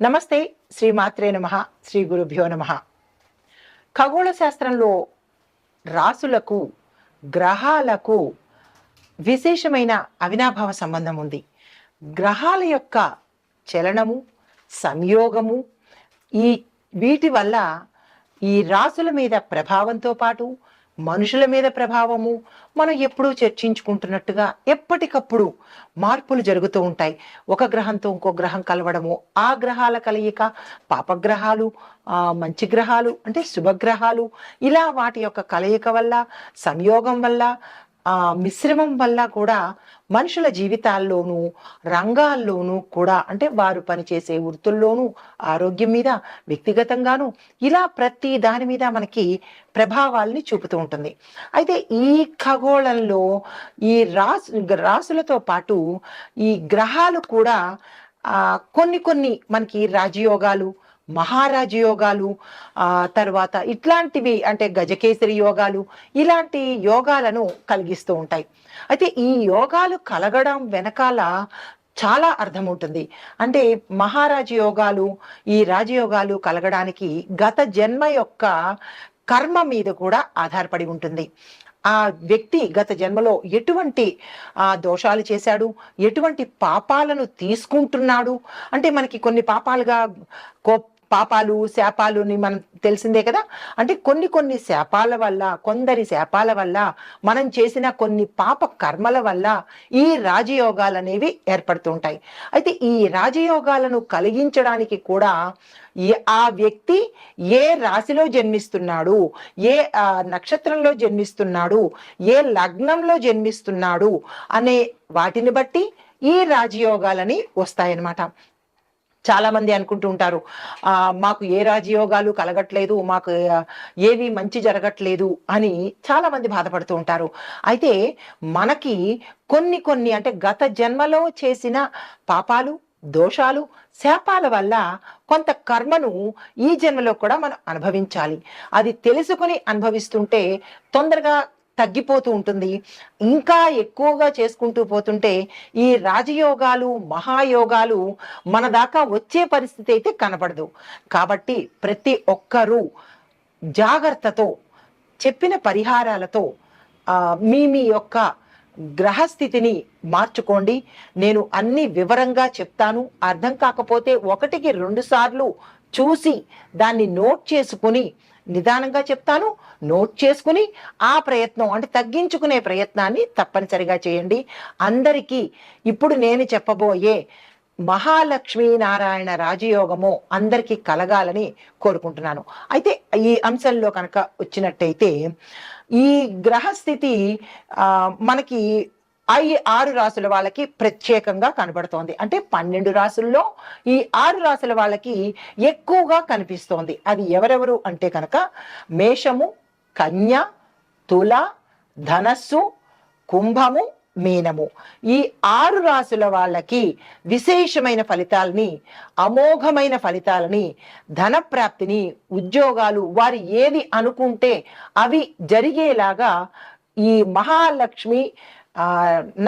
నమస్తే శ్రీ మాత్రే నమ శ్రీ గురుభ్యో నమ. ఖగోళ శాస్త్రంలో రాసులకు గ్రహాలకు విశేషమైన అవినాభావ సంబంధం ఉంది. గ్రహాల యొక్క చలనము సంయోగము ఈ వీటి వల్ల ఈ రాసుల మీద ప్రభావంతో పాటు మనుషుల మీద ప్రభావము మనం ఎప్పుడూ చర్చించుకుంటున్నట్టుగా ఎప్పటికప్పుడు మార్పులు జరుగుతూ ఉంటాయి. ఒక గ్రహంతో ఇంకో గ్రహం కలవడము ఆ గ్రహాల కలయిక పాపగ్రహాలు మంచి గ్రహాలు అంటే శుభగ్రహాలు ఇలా వాటి యొక్క కలయిక వల్ల సంయోగం వల్ల ఆ మిశ్రమం వల్ల కూడా మనుషుల జీవితాల్లోనూ రంగాల్లోనూ కూడా అంటే వారు పనిచేసే వృత్తుల్లోనూ ఆరోగ్యం మీద వ్యక్తిగతంగాను ఇలా ప్రతి దాని మీద మనకి ప్రభావాల్ని చూపుతూ ఉంటుంది. అయితే ఈ ఖగోళంలో ఈ రాసు రాసులతో పాటు ఈ గ్రహాలు కూడా కొన్ని కొన్ని మనకి రాజయోగాలు మహారాజ యోగాలు ఆ తర్వాత ఇట్లాంటివి అంటే గజకేసరి యోగాలు ఇలాంటి యోగాలను కలిగిస్తూ ఉంటాయి. అయితే ఈ యోగాలు కలగడం వెనకాల చాలా అర్థం ఉంటుంది అంటే మహారాజ యోగాలు ఈ రాజయోగాలు కలగడానికి గత జన్మ యొక్క కర్మ మీద కూడా ఆధారపడి ఉంటుంది. ఆ వ్యక్తి గత జన్మలో ఎటువంటి ఆ దోషాలు చేశాడు? ఎటువంటి పాపాలను తీసుకుంటున్నాడు? అంటే మనకి కొన్ని పాపాలుగా కోప్ పాపాలు శాపాలు అని మనం తెలిసిందే కదా? అంటే కొన్ని కొన్ని శాపాల వల్ల కొందరి శాపాల వల్ల మనం చేసిన కొన్ని పాప కర్మల వల్ల ఈ రాజయోగాలు అనేవి ఏర్పడుతుంటాయి. అయితే ఈ రాజయోగాలను కలిగించడానికి కూడా ఆ వ్యక్తి ఏ రాశిలో జన్మిస్తున్నాడు ఏ ఆ, నక్షత్రంలో జన్మిస్తున్నాడు ఏ లగ్నంలో జన్మిస్తున్నాడు అనే వాటిని బట్టి ఈ రాజయోగాలని వస్తాయన్నమాట. చాలా మంది అనుకుంటూ ఉంటారు మాకు ఏ రాజయోగాలు కలగట్లేదు మాకు ఏవి మంచి జరగట్లేదు అని చాలా మంది బాధపడుతూ ఉంటారు. అయితే మనకి కొన్ని కొన్ని అంటే గత జన్మలో చేసిన పాపాలు దోషాలు శాపాల వల్ల కొంత కర్మను ఈ జన్మలో కూడా మనం అనుభవించాలి. అది తెలుసుకుని అనుభవిస్తుంటే తొందరగా తగ్గిపోతూ ఉంటుంది. ఇంకా ఎక్కువగా చేసుకుంటూ పోతుంటే ఈ రాజయోగాలు మహాయోగాలు మన దాకా వచ్చే పరిస్థితి అయితే కనపడదు కాబట్టి ప్రతి ఒక్కరూ జాగ్రత్తతో చెప్పిన పరిహారాలతో మీ మీ యొక్క గ్రహస్థితిని మార్చుకోండి. నేను అన్ని వివరంగా చెప్తాను. అర్థం కాకపోతే ఒకటికి రెండు సార్లు చూసి దాన్ని నోట్ చేసుకుని నిదానంగా చెప్తాను నోట్ చేసుకుని ఆ ప్రయత్నం అంటే తగ్గించుకునే ప్రయత్నాన్ని తప్పనిసరిగా చేయండి. అందరికీ ఇప్పుడు నేను చెప్పబోయే మహాలక్ష్మీ నారాయణ రాజయోగము అందరికీ కలగాలని కోరుకుంటున్నాను. అయితే ఈ అంశంలో కనుక వచ్చినట్టయితే ఈ గ్రహస్థితి మనకి ఈ ఆరు రాసుల వాళ్ళకి ప్రత్యేకంగా కనబడుతోంది. అంటే పన్నెండు రాసుల్లో ఈ ఆరు రాసుల వాళ్ళకి ఎక్కువగా కనిపిస్తోంది. అది ఎవరెవరు అంటే కనుక మేషము కన్య తుల ధనస్సు కుంభము మీనము. ఈ ఆరు రాసుల వాళ్ళకి విశేషమైన ఫలితాలని అమోఘమైన ఫలితాలని ధనప్రాప్తిని ఉద్యోగాలు వారు ఏది అనుకుంటే అవి జరిగేలాగా ఈ మహాలక్ష్మి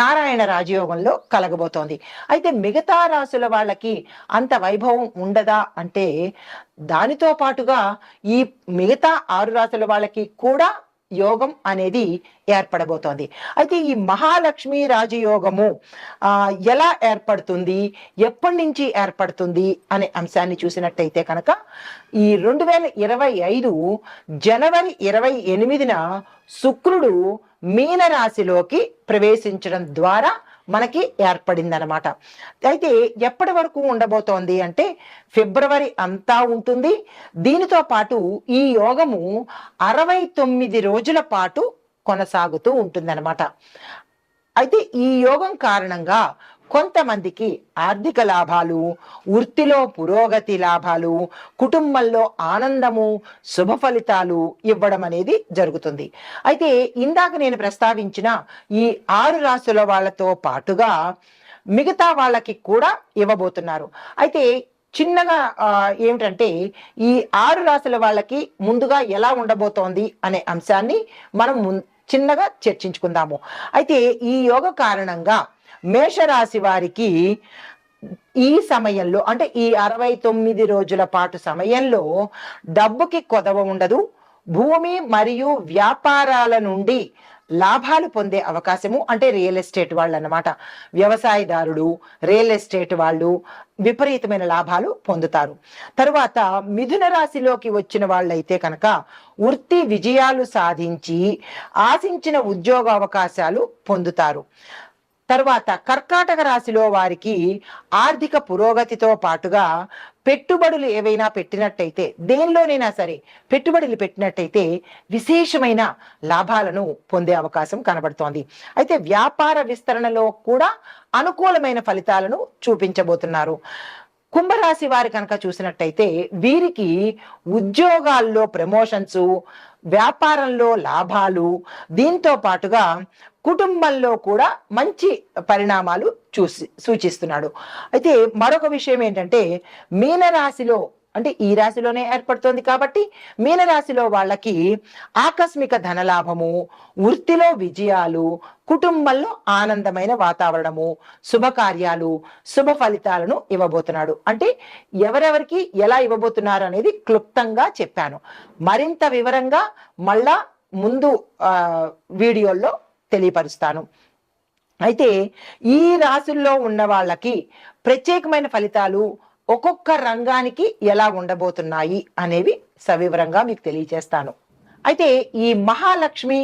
నారాయణ రాజయోగంలో కలగబోతోంది. అయితే మిగతా రాసుల వాళ్ళకి అంత వైభవం ఉండదా అంటే దానితో పాటుగా ఈ మిగతా ఆరు రాసుల వాళ్ళకి కూడా యోగం అనేది ఏర్పడబోతోంది. అయితే ఈ మహాలక్ష్మి రాజయోగము ఎలా ఏర్పడుతుంది ఎప్పటి నుంచి ఏర్పడుతుంది అనే అంశాన్ని చూసినట్టయితే కనుక ఈ రెండు వేల ఇరవై ఐదు జనవరి ఇరవై ఎనిమిదిన శుక్రుడు మీనరాశిలోకి ప్రవేశించడం ద్వారా మనకి ఏర్పడిందనమాట అయితే ఎప్పటి వరకు ఉండబోతోంది అంటే ఫిబ్రవరి అంతా ఉంటుంది. దీనితో పాటు ఈ యోగము అరవై తొమ్మిది రోజుల పాటు కొనసాగుతూ ఉంటుందన్నమాట. అయితే ఈ యోగం కారణంగా కొంతమందికి ఆర్థిక లాభాలు వృత్తిలో పురోగతి లాభాలు కుటుంబంలో ఆనందము శుభ ఫలితాలు ఇవ్వడం అనేది జరుగుతుంది. అయితే ఇందాక నేను ప్రస్తావించిన ఈ ఆరు రాసుల వాళ్ళతో పాటుగా మిగతా వాళ్ళకి కూడా ఇవ్వబోతున్నారు. అయితే చిన్నగా ఏమిటంటే ఈ ఆరు రాసుల వాళ్ళకి ముందుగా ఎలా ఉండబోతోంది అనే అంశాన్ని మనం ముం- చిన్నగా చర్చించుకుందాము. అయితే ఈ యోగ కారణంగా మేషరాశి వారికి ఈ సమయంలో అంటే ఈ అరవై తొమ్మిది రోజుల పాటు సమయంలో డబ్బుకి కొదవ ఉండదు. భూమి మరియు వ్యాపారాల నుండి లాభాలు పొందే అవకాశము అంటే రియల్ ఎస్టేట్ వాళ్ళు అన్నమాట వ్యవసాయదారుడు రియల్ ఎస్టేట్ వాళ్ళు విపరీతమైన లాభాలు పొందుతారు. తరువాత మిథున రాశిలోకి వచ్చిన వాళ్ళైతే కనుక వృత్తి విజయాలు సాధించి ఆశించిన ఉద్యోగ అవకాశాలు పొందుతారు. తర్వాత కర్కాటక రాశిలో వారికి ఆర్థిక పురోగతితో పాటుగా పెట్టుబడులు ఏవైనా పెట్టినట్టయితే దేనిలోనైనా సరే పెట్టుబడులు పెట్టినట్టయితే విశేషమైన లాభాలను పొందే అవకాశం కనబడుతోంది. అయితే వ్యాపార విస్తరణలో కూడా అనుకూలమైన ఫలితాలను చూపించబోతున్నారు. కుంభరాశి వారి కనుక చూసినట్టయితే వీరికి ఉద్యోగాల్లో ప్రమోషన్స్ వ్యాపారంలో లాభాలు దీంతో పాటుగా కుటుంబంలో కూడా మంచి పరిణామాలు చూసి సూచిస్తున్నాడు. అయితే మరొక విషయం ఏంటంటే మీనరాశిలో అంటే ఈ రాశిలోనే ఏర్పడుతోంది కాబట్టి మీనరాశిలో వాళ్ళకి ఆకస్మిక ధనలాభము వృత్తిలో విజయాలు కుటుంబంలో ఆనందమైన వాతావరణము శుభకార్యాలు శుభ ఫలితాలను ఇవ్వబోతున్నాడు. అంటే ఎవరెవరికి ఎలా ఇవ్వబోతున్నారు అనేది క్లుప్తంగా చెప్పాను. మరింత వివరంగా మళ్ళా ముందు వీడియోల్లో తెలియపరుస్తాను. అయితే ఈ రాశుల్లో ఉన్న వాళ్ళకి ప్రత్యేకమైన ఫలితాలు ఒక్కొక్క రంగానికి ఎలా ఉండబోతున్నాయి అనేవి సవివరంగా మీకు తెలియజేస్తాను. అయితే ఈ మహాలక్ష్మి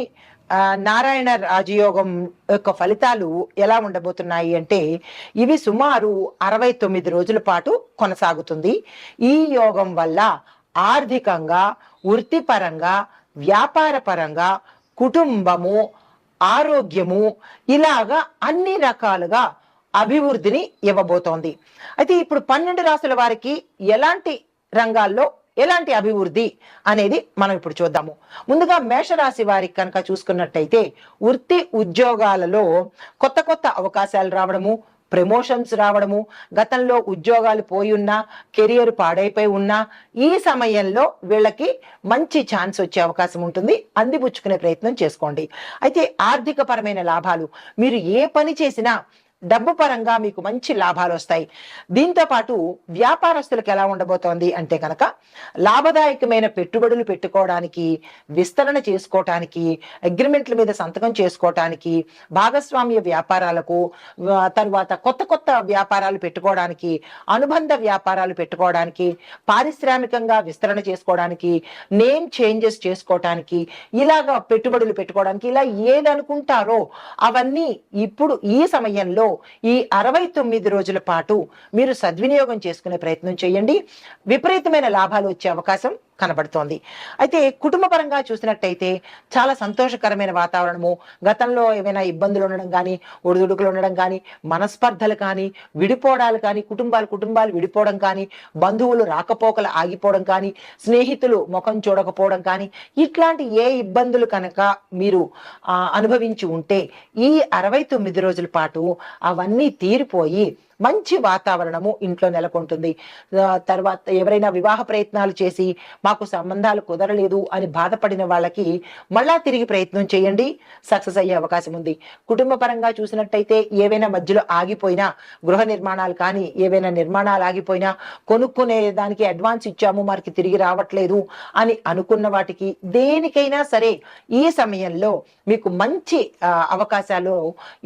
నారాయణ రాజయోగం యొక్క ఫలితాలు ఎలా ఉండబోతున్నాయి అంటే ఇవి సుమారు అరవై తొమ్మిది రోజుల పాటు కొనసాగుతుంది. ఈ యోగం వల్ల ఆర్థికంగా వృత్తిపరంగా వ్యాపార పరంగా కుటుంబము ఆరోగ్యము ఇలాగా అన్ని రకాలుగా అభివృద్ధిని ఇవ్వబోతోంది. అయితే ఇప్పుడు పన్నెండు రాసుల వారికి ఎలాంటి రంగాల్లో ఎలాంటి అభివృద్ధి అనేది మనం ఇప్పుడు చూద్దాము. ముందుగా మేషరాశి వారికి కనుక చూసుకున్నట్టయితే వృత్తి ఉద్యోగాలలో కొత్త కొత్త అవకాశాలు రావడము ప్రమోషన్స్ రావడము గతంలో ఉద్యోగాలు పోయి ఉన్నా కెరియర్ పాడైపోయి ఉన్నా ఈ సమయంలో వీళ్ళకి మంచి ఛాన్స్ వచ్చే అవకాశం ఉంటుంది. అందిపుచ్చుకునే ప్రయత్నం చేసుకోండి. అయితే ఆర్థిక పరమైన లాభాలు మీరు ఏ పని చేసినా డబ్బు పరంగా మీకు మంచి లాభాలు వస్తాయి. దీంతో పాటు వ్యాపారస్తులకు ఎలా ఉండబోతోంది అంటే కనుక లాభదాయకమైన పెట్టుబడులు పెట్టుకోవడానికి విస్తరణ చేసుకోవటానికి అగ్రిమెంట్ల మీద సంతకం చేసుకోవటానికి భాగస్వామ్య వ్యాపారాలకు తర్వాత కొత్త కొత్త వ్యాపారాలు పెట్టుకోవడానికి అనుబంధ వ్యాపారాలు పెట్టుకోవడానికి పారిశ్రామికంగా విస్తరణ చేసుకోవడానికి నేమ్ చేంజెస్ చేసుకోవటానికి ఇలాగా పెట్టుబడులు పెట్టుకోవడానికి ఇలా ఏదనుకుంటారో అవన్నీ ఇప్పుడు ఈ సమయంలో ఈ అరవై తొమ్మిది రోజుల పాటు మీరు సద్వినియోగం చేసుకునే ప్రయత్నం చేయండి. విపరీతమైన లాభాలు వచ్చే అవకాశం కనబడుతోంది. అయితే కుటుంబ పరంగా చూసినట్టయితే చాలా సంతోషకరమైన వాతావరణము. గతంలో ఏమైనా ఇబ్బందులు ఉండడం కానీ ఒడిదుడుకులు ఉండడం కానీ మనస్పర్ధలు కానీ విడిపోవడాలు కానీ కుటుంబాలు కుటుంబాలు విడిపోవడం కానీ బంధువులు రాకపోకలు ఆగిపోవడం కానీ స్నేహితులు ముఖం చూడకపోవడం కానీ ఇట్లాంటి ఏ ఇబ్బందులు కనుక మీరు అనుభవించి ఉంటే ఈ అరవై తొమ్మిది రోజుల పాటు అవన్నీ తీరిపోయి మంచి వాతావరణము ఇంట్లో నెలకొంటుంది. తర్వాత ఎవరైనా వివాహ ప్రయత్నాలు చేసి మాకు సంబంధాలు కుదరలేదు అని బాధపడిన వాళ్ళకి మళ్ళా తిరిగి ప్రయత్నం చేయండి. సక్సెస్ అయ్యే అవకాశం ఉంది. కుటుంబ పరంగా చూసినట్టయితే ఏవైనా మధ్యలో ఆగిపోయినా గృహ నిర్మాణాలు కానీ ఏవైనా నిర్మాణాలు ఆగిపోయినా కొనుక్కునే దానికి అడ్వాన్స్ ఇచ్చాము మనకి తిరిగి రావట్లేదు అని అనుకున్న వాటికి దేనికైనా సరే ఈ సమయంలో మీకు మంచి అవకాశాలు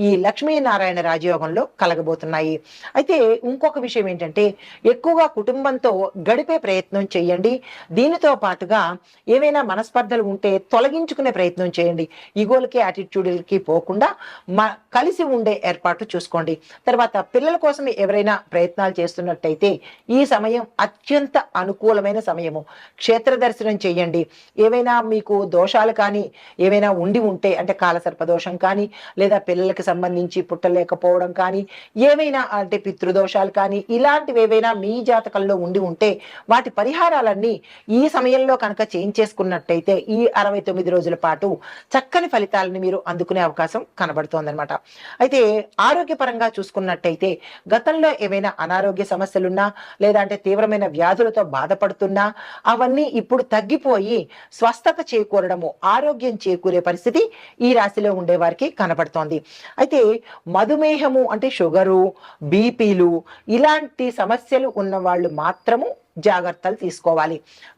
ఈ లక్ష్మీనారాయణ రాజయోగంలో కలగబోతున్నాయి. అయితే ఇంకొక విషయం ఏంటంటే ఎక్కువగా కుటుంబంతో గడిపే ప్రయత్నం చేయండి. దీనితో పాటుగా ఏవైనా మనస్పర్ధలు ఉంటే తొలగించుకునే ప్రయత్నం చేయండి. ఈగోలకి యాటిట్యూడ్లకి పోకుండా మా కలిసి ఉండే ఏర్పాటు చూసుకోండి. తర్వాత పిల్లల కోసం ఎవరైనా ప్రయత్నాలు చేస్తున్నట్టయితే ఈ సమయం అత్యంత అనుకూలమైన సమయము. క్షేత్ర దర్శనం చేయండి. ఏవైనా మీకు దోషాలు కానీ ఏవైనా ఉండి ఉంటే అంటే కాలసర్ప దోషం కానీ లేదా పిల్లలకి సంబంధించి పుట్టలేకపోవడం కానీ ఏవైనా అంటే పితృదోషాలు కానీ ఇలాంటివి ఏవైనా మీ జాతకంలో ఉండి ఉంటే వాటి పరిహారాలన్నీ ఈ సమయంలో కనుక చేయించేసుకున్నట్టయితే ఈ అరవై తొమ్మిది రోజుల పాటు చక్కని ఫలితాలను మీరు అందుకునే అవకాశం కనబడుతోందనమాట అయితే ఆరోగ్యపరంగా చూసుకున్నట్టయితే గతంలో ఏవైనా అనారోగ్య సమస్యలున్నా లేదా తీవ్రమైన వ్యాధులతో బాధపడుతున్నా అవన్నీ ఇప్పుడు తగ్గిపోయి స్వస్థత చేకూరడము ఆరోగ్యం చేకూరే పరిస్థితి ఈ రాశిలో ఉండే వారికి కనబడుతోంది. అయితే మధుమేహము అంటే షుగరు బీ బీపీలు ఇలాంటి సమస్యలు ఉన్న వాళ్ళు మాత్రము జాగ్రత్తలు తీసుకోవాలి.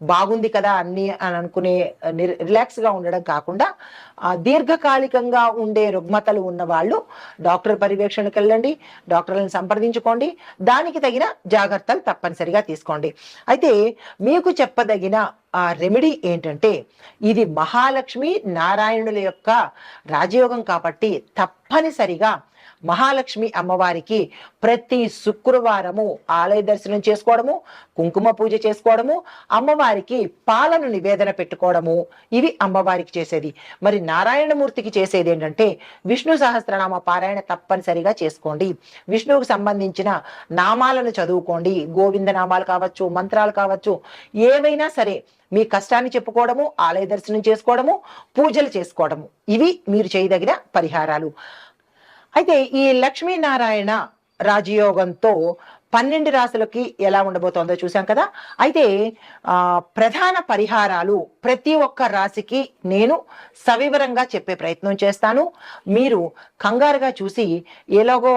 బాగుంది కదా అన్ని అని అనుకునే రిలాక్స్గా ఉండడం కాకుండా దీర్ఘకాలికంగా ఉండే రుగ్మతలు ఉన్న వాళ్ళు డాక్టర్ పర్యవేక్షణకు వెళ్ళండి డాక్టర్లను సంప్రదించుకోండి దానికి తగిన జాగ్రత్తలు తప్పనిసరిగా తీసుకోండి. అయితే మీకు చెప్పదగిన ఆ రెమెడీ ఏంటంటే ఇది మహాలక్ష్మి నారాయణుల యొక్క రాజయోగం కాబట్టి తప్పనిసరిగా మహాలక్ష్మి అమ్మవారికి ప్రతి శుక్రవారము ఆలయ దర్శనం చేసుకోవడము కుంకుమ పూజ చేసుకోవడము అమ్మవారికి పాలను నివేదన పెట్టుకోవడము ఇవి అమ్మవారికి చేసేది. మరి నారాయణమూర్తికి చేసేది ఏంటంటే విష్ణు సహస్రనామ పారాయణ తప్పనిసరిగా చేసుకోండి. విష్ణువుకు సంబంధించిన నామాలను చదువుకోండి. గోవింద నామాలు కావచ్చు మంత్రాలు కావచ్చు ఏవైనా సరే మీ కష్టాన్ని చెప్పుకోవడము ఆలయ దర్శనం చేసుకోవడము పూజలు చేసుకోవడము. ఇవి మీరు చేయదగిన పరిహారాలు. అయితే ఈ లక్ష్మీనారాయణ రాజయోగంతో పన్నెండు రాశులకి ఎలా ఉండబోతోందో చూసాం కదా. అయితే ప్రధాన పరిహారాలు ప్రతి ఒక్క రాశికి నేను సవివరంగా చెప్పే ప్రయత్నం చేస్తాను. మీరు కంగారుగా చూసి ఎలాగో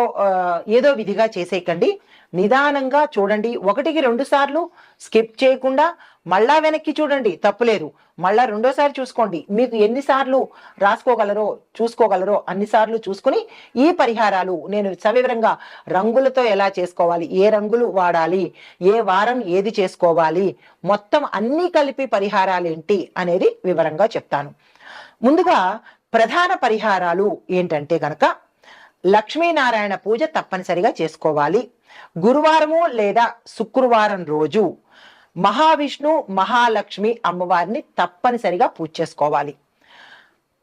ఏదో విధిగా చేసేయకండి. నిదానంగా చూడండి. ఒకటికి రెండు సార్లు స్కిప్ చేయకుండా మళ్ళా వెనక్కి చూడండి తప్పులేదు. మళ్ళా రెండోసారి చూసుకోండి. మీకు ఎన్నిసార్లు రాసుకోగలరో చూసుకోగలరో అన్నిసార్లు చూసుకుని ఈ పరిహారాలు నేను సవివరంగా రంగులతో ఎలా చేసుకోవాలి ఏ రంగులు వాడాలి ఏ వారం ఏది చేసుకోవాలి మొత్తం అన్నీ కలిపి పరిహారాలు ఏంటి అనేది వివరంగా చెప్తాను. ముందుగా ప్రధాన పరిహారాలు ఏంటంటే గనక లక్ష్మీనారాయణ పూజ తప్పనిసరిగా చేసుకోవాలి. గురువారము లేదా శుక్రవారం రోజు మహావిష్ణు మహాలక్ష్మి అమ్మవారిని తప్పనిసరిగా పూజ చేసుకోవాలి.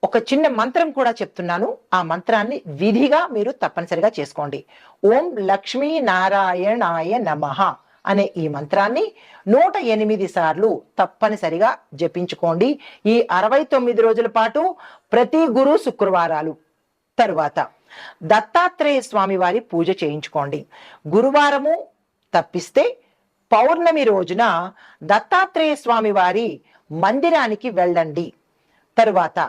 ఒక చిన్న మంత్రం కూడా చెప్తున్నాను. ఆ మంత్రాన్ని విధిగా మీరు తప్పనిసరిగా చేసుకోండి. ఓం లక్ష్మీ నారాయణాయ నమః అనే ఈ మంత్రాన్ని నూట ఎనిమిది సార్లు తప్పనిసరిగా జపించుకోండి. ఈ అరవై తొమ్మిది రోజుల పాటు ప్రతి గురు శుక్రవారాలు తరువాత దత్తాత్రేయ స్వామి వారి పూజ చేయించుకోండి. గురువారము తప్పిస్తే పౌర్ణమి రోజున దత్తాత్రేయ స్వామి వారి మందిరానికి వెళ్ళండి. తరువాత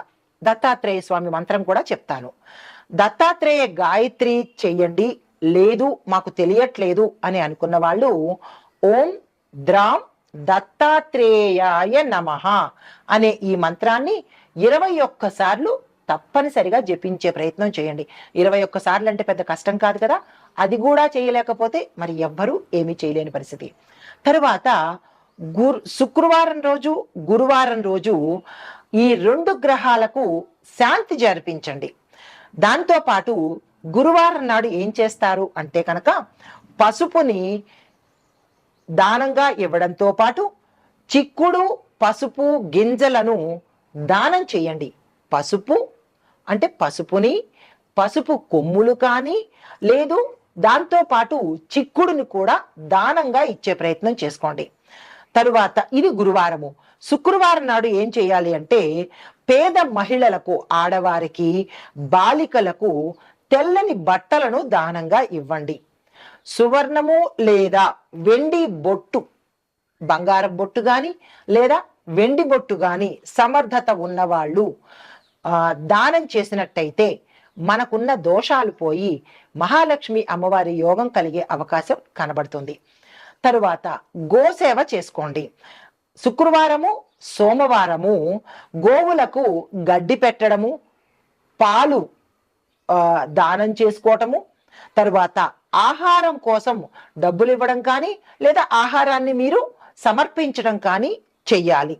దత్తాత్రేయ స్వామి మంత్రం కూడా చెప్తాను. దత్తాత్రేయ గాయత్రి చెయ్యండి లేదు మాకు తెలియట్లేదు అని అనుకున్న వాళ్ళు ఓం ద్రాం దత్తాత్రేయాయ నమః అనే ఈ మంత్రాన్ని ఇరవై ఒక్కసార్లు తప్పనిసరిగా జపించే ప్రయత్నం చేయండి. ఇరవై ఒక్కసార్లు అంటే పెద్ద కష్టం కాదు కదా. అది కూడా చేయలేకపోతే మరి ఎవ్వరూ ఏమీ చేయలేని పరిస్థితి. తరువాత గురు శుక్రవారం రోజు గురువారం రోజు ఈ రెండు గ్రహాలకు శాంతి జరిపించండి. దాంతో పాటు గురువారం నాడు ఏం చేస్తారు అంటే కనుక పసుపుని దానంగా ఇవ్వడంతో పాటు చిక్కుడు పసుపు గింజలను దానం చేయండి. పసుపు అంటే పసుపుని పసుపు కొమ్ములు కానీ లేదు దాంతో పాటు చిక్కుడుని కూడా దానంగా ఇచ్చే ప్రయత్నం చేసుకోండి. తరువాత ఇది గురువారము. శుక్రవారం నాడు ఏం చేయాలి అంటే పేద మహిళలకు ఆడవారికి బాలికలకు తెల్లని బట్టలను దానంగా ఇవ్వండి. సువర్ణము లేదా వెండి బొట్టు బంగారం బొట్టు కానీ లేదా వెండి బొట్టు కానీ సమర్థత ఉన్నవాళ్ళు దానం చేసినట్టయితే మనకున్న దోషాలు పోయి మహాలక్ష్మి అమ్మవారి యోగం కలిగే అవకాశం కనబడుతుంది. తరువాత గోసేవ చేసుకోండి. శుక్రవారము సోమవారము గోవులకు గడ్డి పెట్టడము పాలు దానం చేసుకోవటము తరువాత ఆహారం కోసం డబ్బులు ఇవ్వడం కానీ లేదా ఆహారాన్ని మీరు సమర్పించడం కానీ చెయ్యాలి.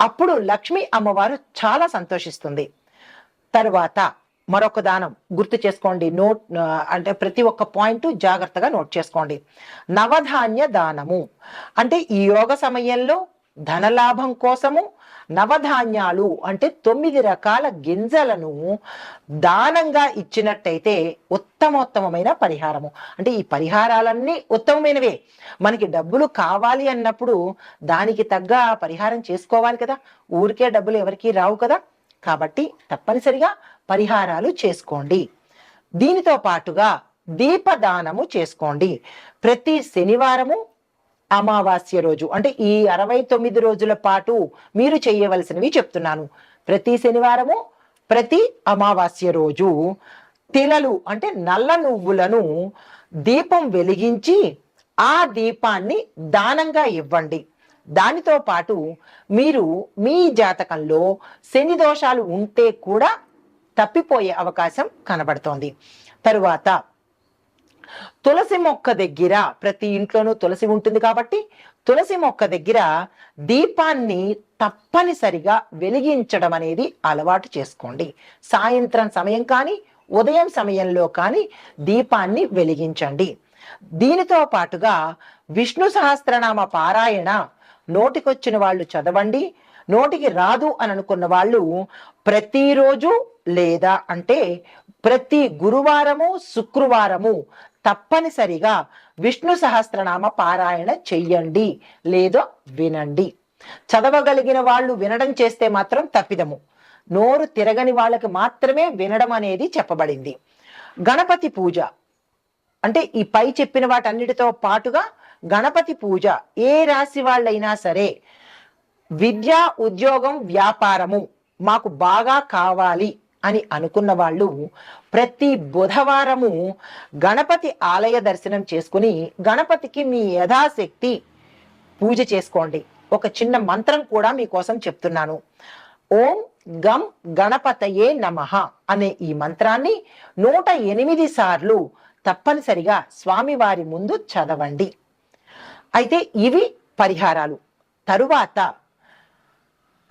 అప్పుడు లక్ష్మి అమ్మవారు చాలా సంతోషిస్తుంది. తరువాత మరొక దానం గుర్తు చేసుకోండి. నోట్ అంటే ప్రతి ఒక్క పాయింట్ జాగ్రత్తగా నోట్ చేసుకోండి. నవధాన్య దానము. అంటే ఈ యోగ సమయంలో ధనలాభం కోసము నవధాన్యాలు అంటే తొమ్మిది రకాల గింజలను దానంగా ఇచ్చినట్టయితే ఉత్తమోత్తమైన పరిహారము. అంటే ఈ పరిహారాలన్నీ ఉత్తమమైనవే. మనకి డబ్బులు కావాలి అన్నప్పుడు దానికి తగ్గ పరిహారం చేసుకోవాలి కదా. ఊరికే డబ్బులు ఎవరికీ రావు కదా. కాబట్టి తప్పనిసరిగా పరిహారాలు చేసుకోండి. దీనితో పాటుగా దీపదానము చేసుకోండి. ప్రతి శనివారము అమావాస్య రోజు అంటే ఈ అరవై తొమ్మిది రోజుల పాటు మీరు చేయవలసినవి చెప్తున్నాను. ప్రతి శనివారము ప్రతి అమావాస్య రోజు తిలలు అంటే నల్ల నువ్వులను దీపం వెలిగించి ఆ దీపాన్ని దానంగా ఇవ్వండి. దానితో పాటు మీరు మీ జాతకంలో శని దోషాలు ఉంటే కూడా తప్పిపోయే అవకాశం కనబడుతోంది. తరువాత తులసి మొక్క దగ్గర ప్రతి ఇంట్లోనూ తులసి ఉంటుంది కాబట్టి తులసి మొక్క దగ్గర దీపాన్ని తప్పనిసరిగా వెలిగించడం అనేది అలవాటు చేసుకోండి. సాయంత్రం సమయం కానీ ఉదయం సమయంలో కానీ దీపాన్ని వెలిగించండి. దీనితో పాటుగా విష్ణు సహస్రనామ పారాయణ నోటికొచ్చిన వాళ్ళు చదవండి. నోటికి రాదు అని అనుకున్న వాళ్ళు ప్రతిరోజు లేదా అంటే ప్రతి గురువారము శుక్రవారము తప్పనిసరిగా విష్ణు సహస్రనామ పారాయణ చెయ్యండి లేదా వినండి. చదవగలిగిన వాళ్ళు వినడం చేస్తే మాత్రం తప్పిదము. నోరు తిరగని వాళ్ళకి మాత్రమే వినడం అనేది చెప్పబడింది. గణపతి పూజ. అంటే ఈ పై చెప్పిన వాటన్నిటితో పాటుగా గణపతి పూజ. ఏ రాశి వాళ్ళైనా సరే విద్య ఉద్యోగం వ్యాపారము మాకు బాగా కావాలి అని అనుకున్న వాళ్ళు ప్రతి బుధవారము గణపతి ఆలయ దర్శనం చేసుకుని గణపతికి మీ యథాశక్తి పూజ చేసుకోండి. ఒక చిన్న మంత్రం కూడా మీకోసం చెప్తున్నాను. ఓం గం గణపతయే నమః అనే ఈ మంత్రాన్ని నూట ఎనిమిది సార్లు తప్పనిసరిగా స్వామివారి ముందు చదవండి. అయితే ఇవి పరిహారాలు. తరువాత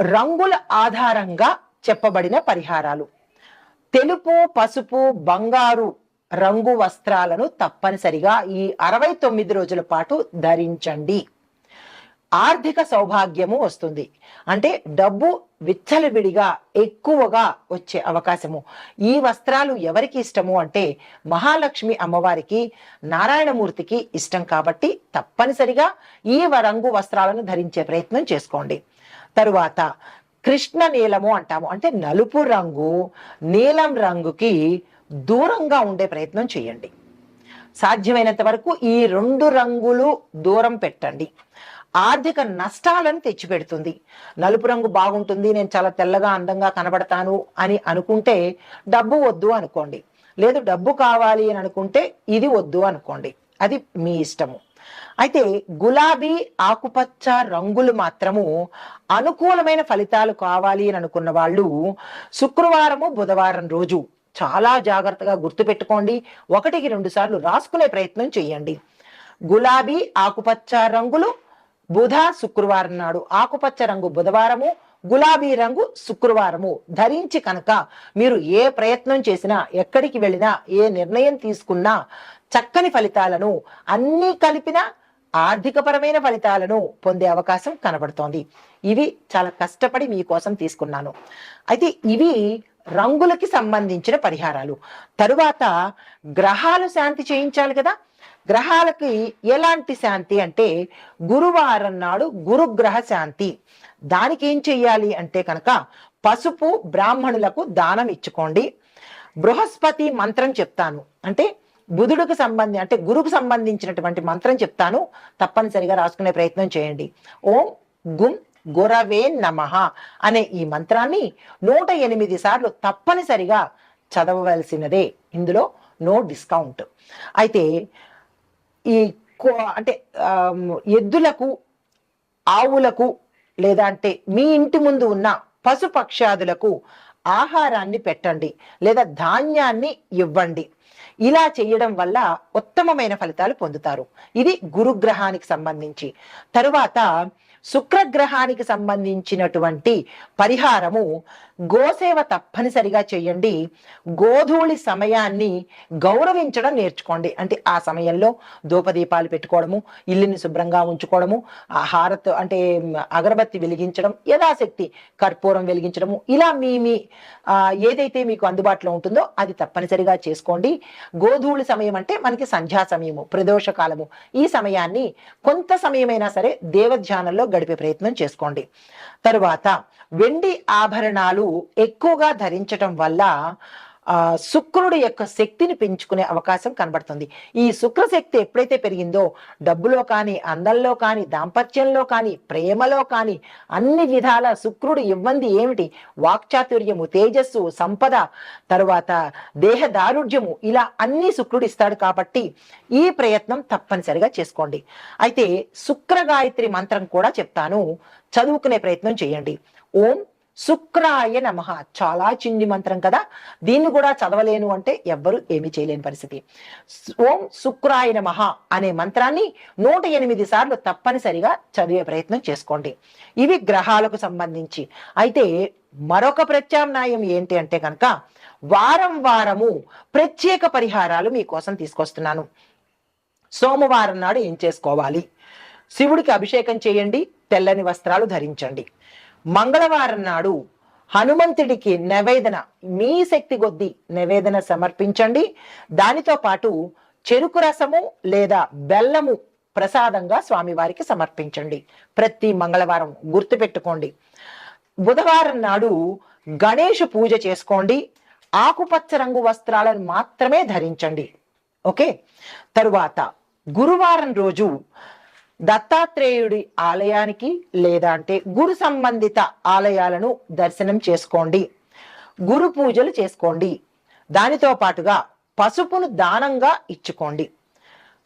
రంగుల ఆధారంగా చెప్పబడిన పరిహారాలు. తెలుపు పసుపు బంగారు రంగు వస్త్రాలను తప్పనిసరిగా ఈ అరవై తొమ్మిది రోజుల పాటు ధరించండి. ఆర్థిక సౌభాగ్యము వస్తుంది. అంటే డబ్బు విచ్చలవిడిగా ఎక్కువగా వచ్చే అవకాశము. ఈ వస్త్రాలు ఎవరికి ఇష్టము అంటే మహాలక్ష్మి అమ్మవారికి నారాయణమూర్తికి ఇష్టం కాబట్టి తప్పనిసరిగా ఈ రంగు వస్త్రాలను ధరించే ప్రయత్నం చేసుకోండి. తరువాత కృష్ణ నీలము అంటాము. అంటే నలుపు రంగు నీలం రంగుకి దూరంగా ఉండే ప్రయత్నం చేయండి. సాధ్యమైనంత వరకు ఈ రెండు రంగులు దూరం పెట్టండి. ఆర్థిక నష్టాలను తెచ్చిపెడుతుంది. నలుపు రంగు బాగుంటుంది నేను చాలా తెల్లగా అందంగా కనబడతాను అని అనుకుంటే డబ్బు వద్దు అనుకోండి. లేదు డబ్బు కావాలి అని అనుకుంటే ఇది వద్దు అనుకోండి. అది మీ ఇష్టము. అయితే గులాబీ ఆకుపచ్చ రంగులు మాత్రము అనుకూలమైన ఫలితాలు కావాలి అని అనుకున్న వాళ్ళు శుక్రవారము బుధవారం రోజు చాలా జాగ్రత్తగా గుర్తుపెట్టుకోండి. ఒకటికి రెండు సార్లు రాసుకునే ప్రయత్నం చేయండి. గులాబీ ఆకుపచ్చ రంగులు బుధ శుక్రవారం నాడు ఆకుపచ్చ రంగు బుధవారము గులాబీ రంగు శుక్రవారము. ధరించి కనుక మీరు ఏ ప్రయత్నం చేసినా ఎక్కడికి వెళ్ళినా ఏ నిర్ణయం తీసుకున్నా చక్కని ఫలితాలను అన్నీ కలిపిన ఆర్థికపరమైన ఫలితాలను పొందే అవకాశం కనబడుతోంది. ఇవి చాలా కష్టపడి మీకోసం తీసుకున్నాను. అయితే ఇవి రంగులకి సంబంధించిన పరిహారాలు. తరువాత గ్రహాలు శాంతి చేయించాలి కదా? గ్రహాలకి ఎలాంటి శాంతి అంటే గురువారం నాడు గురుగ్రహ శాంతి. దానికి ఏం చెయ్యాలి అంటే కనుక పసుపు బ్రాహ్మణులకు దానం ఇచ్చుకోండి. బృహస్పతి మంత్రం చెప్తాను. అంటే బుధుడికి సంబంధి అంటే గురుకు సంబంధించినటువంటి మంత్రం చెప్తాను. తప్పనిసరిగా రాసుకునే ప్రయత్నం చేయండి. ఓం గుం గురవే నమః అనే ఈ మంత్రాన్ని నూట ఎనిమిది సార్లు తప్పనిసరిగా చదవవలసినదే. ఇందులో నో డిస్కౌంట్. అయితే ఈ కో- అంటే ఎద్దులకు ఆవులకు లేదా అంటే మీ ఇంటి ముందు ఉన్న పశుపక్షాదులకు ఆహారాన్ని పెట్టండి లేదా ధాన్యాన్ని ఇవ్వండి. ఇలా చేయడం వల్ల ఉత్తమమైన ఫలితాలు పొందుతారు. ఇది గురుగ్రహానికి సంబంధించి. తరువాత శుక్రగ్రహానికి సంబంధించినటువంటి పరిహారము గోసేవ తప్పనిసరిగా చేయండి. గోధూళి సమయాన్ని గౌరవించడం నేర్చుకోండి. అంటే ఆ సమయంలో ధూపదీపాలు పెట్టుకోవడము ఇల్లుని శుభ్రంగా ఉంచుకోవడము ఆహారత్ హారత్ అంటే అగరబత్తి వెలిగించడం యథాశక్తి కర్పూరం వెలిగించడము ఇలా మీ మీ ఏదైతే మీకు అందుబాటులో ఉంటుందో అది తప్పనిసరిగా చేసుకోండి. గోధూళి సమయం అంటే మనకి సంధ్యా సమయము ప్రదోష కాలము. ఈ సమయాన్ని కొంత సమయమైనా సరే దేవధ్యానంలో గడిపే ప్రయత్నం చేసుకోండి. తరువాత వెండి ఆభరణాలు ఎక్కువగా ధరించటం వల్ల శుక్రుడు యొక్క శక్తిని పెంచుకునే అవకాశం కనబడుతుంది. ఈ శుక్ర శక్తి ఎప్పుడైతే పెరిగిందో డబ్బులో కానీ అందంలో కానీ దాంపత్యంలో కానీ ప్రేమలో కానీ అన్ని విధాల శుక్రుడు ఇవ్వంది ఏమిటి? వాక్చాతుర్యము తేజస్సు సంపద తరువాత దేహ దారుఢ్యము ఇలా అన్ని శుక్రుడు ఇస్తాడు కాబట్టి ఈ ప్రయత్నం తప్పనిసరిగా చేసుకోండి. అయితే శుక్ర గాయత్రి మంత్రం కూడా చెప్తాను. చదువుకునే ప్రయత్నం చేయండి. ఓం శుక్రాయ నమ. చాలా చిన్ని మంత్రం కదా. దీన్ని కూడా చదవలేను అంటే ఎవ్వరు ఏమీ చేయలేని పరిస్థితి. ఓం శుక్రాయ నమ అనే మంత్రాన్ని నూట ఎనిమిది సార్లు తప్పనిసరిగా చదివే ప్రయత్నం చేసుకోండి. ఇవి గ్రహాలకు సంబంధించి. అయితే మరొక ప్రత్యామ్నాయం ఏంటి అంటే కనుక వారం వారము ప్రత్యేక పరిహారాలు మీకోసం తీసుకొస్తున్నాను. సోమవారం నాడు ఏం చేసుకోవాలి? శివుడికి అభిషేకం చేయండి తెల్లని వస్త్రాలు ధరించండి. మంగళవారం నాడు హనుమంతుడికి నివేదన మీ శక్తి కొద్దీ నివేదన సమర్పించండి. దానితో పాటు చెరుకు రసము లేదా బెల్లము ప్రసాదంగా స్వామివారికి సమర్పించండి. ప్రతి మంగళవారం గుర్తుపెట్టుకోండి. బుధవారం నాడు గణేష్ పూజ చేసుకోండి. ఆకుపచ్చ రంగు వస్త్రాలను మాత్రమే ధరించండి. ఓకే? తరువాత గురువారం రోజు దత్తాత్రేయుడి ఆలయానికి లేదా అంటే గురు సంబంధిత ఆలయాలను దర్శనం చేసుకోండి. గురు పూజలు చేసుకోండి. దానితో పాటుగా పసుపును దానంగా ఇచ్చుకోండి.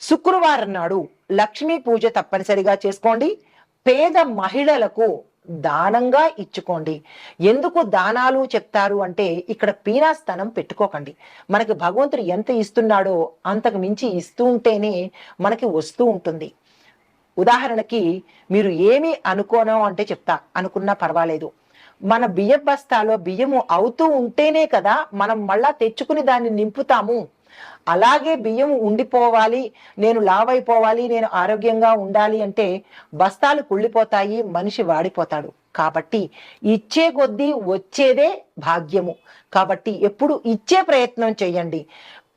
శుక్రవారం నాడు లక్ష్మీ పూజ తప్పనిసరిగా చేసుకోండి. పేద మహిళలకు దానంగా ఇచ్చుకోండి. ఎందుకు దానాలు చెప్తారు అంటే ఇక్కడ పీనాస్థానం పెట్టుకోకండి. మనకి భగవంతుడు ఎంత ఇస్తున్నాడో అంతకు మించి ఇస్తూ ఉంటేనే మనకి వస్తూ ఉంటుంది. ఉదాహరణకి మీరు ఏమి అనుకోను అంటే చెప్తా అనుకున్నా పర్వాలేదు. మన బియ్య బస్తాలో బియ్యము అవుతూ ఉంటేనే కదా మనం మళ్ళా తెచ్చుకుని దాన్ని నింపుతాము. అలాగే బియ్యం ఉండిపోవాలి నేను లావైపోవాలి నేను ఆరోగ్యంగా ఉండాలి అంటే బస్తాలు కుళ్ళిపోతాయి మనిషి వాడిపోతాడు. కాబట్టి ఇచ్చే కొద్దీ వచ్చేదే భాగ్యము. కాబట్టి ఎప్పుడు ఇచ్చే ప్రయత్నం చేయండి.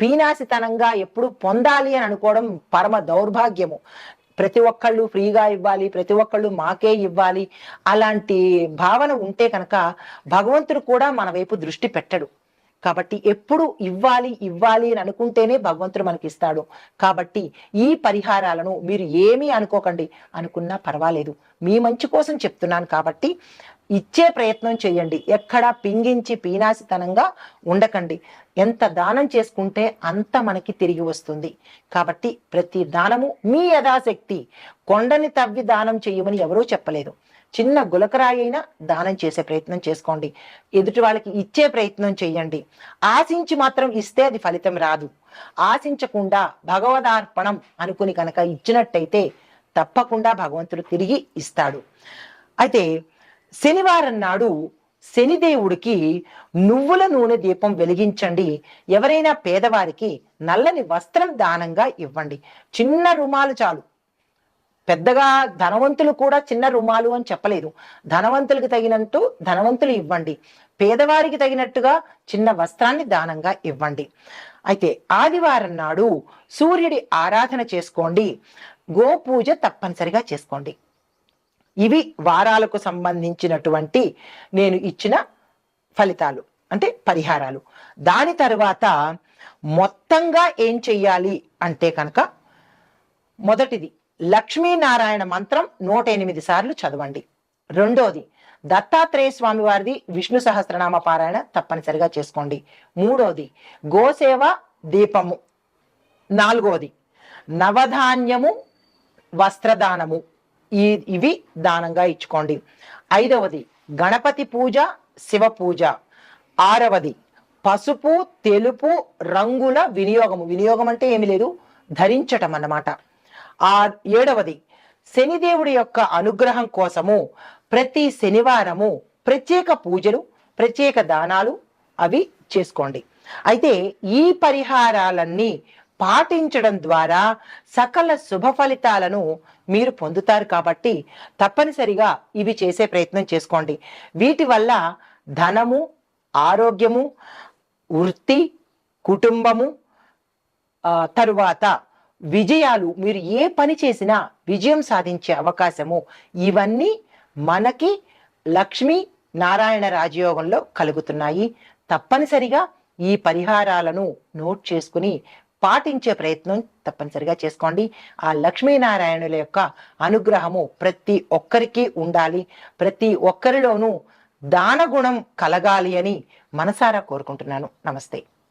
పీనాసితనంగా ఎప్పుడు పొందాలి అని అనుకోవడం పరమ దౌర్భాగ్యము. ప్రతి ఒక్కళ్ళు ఫ్రీగా ఇవ్వాలి ప్రతి ఒక్కళ్ళు మాకే ఇవ్వాలి అలాంటి భావన ఉంటే కనుక భగవంతుడు కూడా మన వైపు దృష్టి పెట్టడు. కాబట్టి ఎప్పుడు ఇవ్వాలి ఇవ్వాలి అని అనుకుంటేనే భగవంతుడు మనకి ఇస్తాడు కాబట్టి ఈ పరిహారాలను మీరు ఏమీ అనుకోకండి. అనుకున్నా పర్వాలేదు. మీ మంచి కోసం చెప్తున్నాను కాబట్టి ఇచ్చే ప్రయత్నం చేయండి. ఎక్కడా పింగించి పీనాసితనంగా ఉండకండి. ఎంత దానం చేసుకుంటే అంత మనకి తిరిగి వస్తుంది. కాబట్టి ప్రతి దానము మీ యథాశక్తి. కొండని తవ్వి దానం చేయమని ఎవరూ చెప్పలేదు. చిన్న గులకరాయి అయినా దానం చేసే ప్రయత్నం చేసుకోండి. ఎదుటి వాళ్ళకి ఇచ్చే ప్రయత్నం చేయండి. ఆశించి మాత్రం ఇస్తే అది ఫలితం రాదు. ఆశించకుండా భగవదార్పణం అనుకుని కనుక ఇచ్చినట్టయితే తప్పకుండా భగవంతుడు తిరిగి ఇస్తాడు. అయితే శనివారం నాడు శనిదేవుడికి నువ్వుల నూనె దీపం వెలిగించండి. ఎవరైనా పేదవారికి నల్లని వస్త్రం దానంగా ఇవ్వండి. చిన్న రుమాలు చాలు. పెద్దగా ధనవంతులు కూడా చిన్న రుమాలు అని చెప్పలేదు. ధనవంతులకు తగినట్టు ధనవంతులు ఇవ్వండి. పేదవారికి తగినట్టుగా చిన్న వస్త్రాన్ని దానంగా ఇవ్వండి. అయితే ఆదివారం నాడు సూర్యుడి ఆరాధన చేసుకోండి. గోపూజ తప్పనిసరిగా చేసుకోండి. ఇవి వారాలకు సంబంధించినటువంటి నేను ఇచ్చిన ఫలితాలు అంటే పరిహారాలు. దాని తర్వాత మొత్తంగా ఏం చెయ్యాలి అంటే కనుక మొదటిది లక్ష్మీనారాయణ మంత్రం నూట ఎనిమిది సార్లు చదవండి. రెండోది దత్తాత్రేయ స్వామి వారిది విష్ణు సహస్రనామ పారాయణ తప్పనిసరిగా చేసుకోండి. మూడోది గోసేవ దీపము. నాలుగోది నవధాన్యము వస్త్రదానము. ఈ ఇవి దానంగా ఇచ్చుకోండి. ఐదవది గణపతి పూజ శివ పూజ. ఆరవది పసుపు తెలుపు రంగుల వినియోగము. వినియోగం అంటే ఏమి లేదు ధరించటం అన్నమాట. ఆ ఏడవది శనిదేవుడి యొక్క అనుగ్రహం కోసము ప్రతి శనివారము ప్రత్యేక పూజలు ప్రత్యేక దానాలు అవి చేసుకోండి. అయితే ఈ పరిహారాలన్నీ పాటించడం ద్వారా సకల శుభ ఫలితాలను మీరు పొందుతారు కాబట్టి తప్పనిసరిగా ఇవి చేసే ప్రయత్నం చేసుకోండి. వీటి వల్ల ధనము ఆరోగ్యము వృత్తి కుటుంబము తరువాత విజయాలు మీరు ఏ పని చేసినా విజయం సాధించే అవకాశము ఇవన్నీ మనకి లక్ష్మీ నారాయణ రాజయోగంలో కలుగుతున్నాయి. తప్పనిసరిగా ఈ పరిహారాలను నోట్ చేసుకుని పాటించే ప్రయత్నం తప్పనిసరిగా చేసుకోండి. ఆ లక్ష్మీనారాయణుల యొక్క అనుగ్రహము ప్రతి ఒక్కరికి ఉండాలి. ప్రతి ఒక్కరిలోనూ దానగుణం కలగాలి అని మనసారా కోరుకుంటున్నాను. నమస్తే.